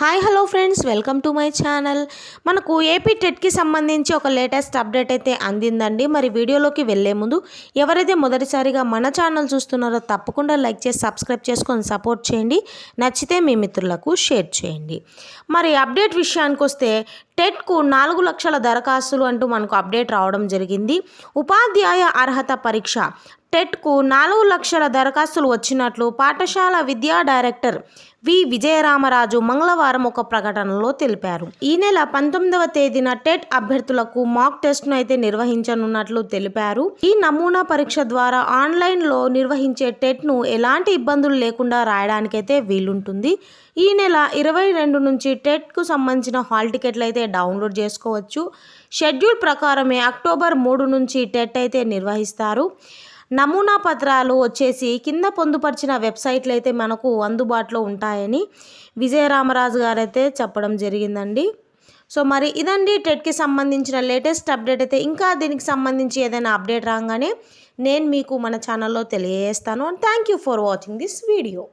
Hi hello friends. Welcome to my channel. మనకు AP టెట్కి సంబంధించి ఒక లేటెస్ట్ అప్డేట్ అయితే అందిందండి. మరి వీడియోలోకి వెళ్ళే ముందు ఎవరైతే మొదటిసారిగా మన ఛానల్ చూస్తున్నారో తప్పకుండా లైక్ చేసి సబ్స్క్రైబ్ చేసుకొని సపోర్ట్ చేయండి. నచ్చితే మీ మిత్రులకు షేర్ చేయండి. మరి అప్డేట్ విషయానికి వస్తే టెట్కు నాలుగు లక్షల దరఖాస్తులు అంటూ మనకు అప్డేట్ రావడం జరిగింది. ఉపాధ్యాయ అర్హత పరీక్ష టెట్కు నాలుగు లక్షల దరఖాస్తులు వచ్చినట్లు పాఠశాల విద్యా డైరెక్టర్ వి. విజయరామరాజు మంగళవారం ఒక ప్రకటనలో తెలిపారు. ఈ నెల పంతొమ్మిదవ తేదీన టెట్ అభ్యర్థులకు మాక్ టెస్ట్ను అయితే నిర్వహించనున్నట్లు తెలిపారు. ఈ నమూనా పరీక్ష ద్వారా ఆన్లైన్లో నిర్వహించే టెట్ను ఎలాంటి ఇబ్బందులు లేకుండా రాయడానికైతే వీలుంటుంది. ఈ నెల ఇరవై రెండు నుంచి టెట్కు సంబంధించిన హాల్ టికెట్లు అయితే డౌన్లోడ్ చేసుకోవచ్చు. షెడ్యూల్ ప్రకారమే అక్టోబర్ మూడు నుంచి టెట్ అయితే నిర్వహిస్తారు. నమూనా పత్రాలు వచ్చేసి కింద పొందుపరిచిన వెబ్సైట్లు అయితే మనకు అందుబాటులో ఉంటాయని విజయరామరాజు గారు అయితే చెప్పడం జరిగిందండి. సో మరి ఇదండి టెట్కి సంబంధించిన లేటెస్ట్ అప్డేట్. అయితే ఇంకా దీనికి సంబంధించి ఏదైనా అప్డేట్ రాగానే నేను మీకు మన ఛానల్లో తెలియజేస్తాను. Thank you for watching this video.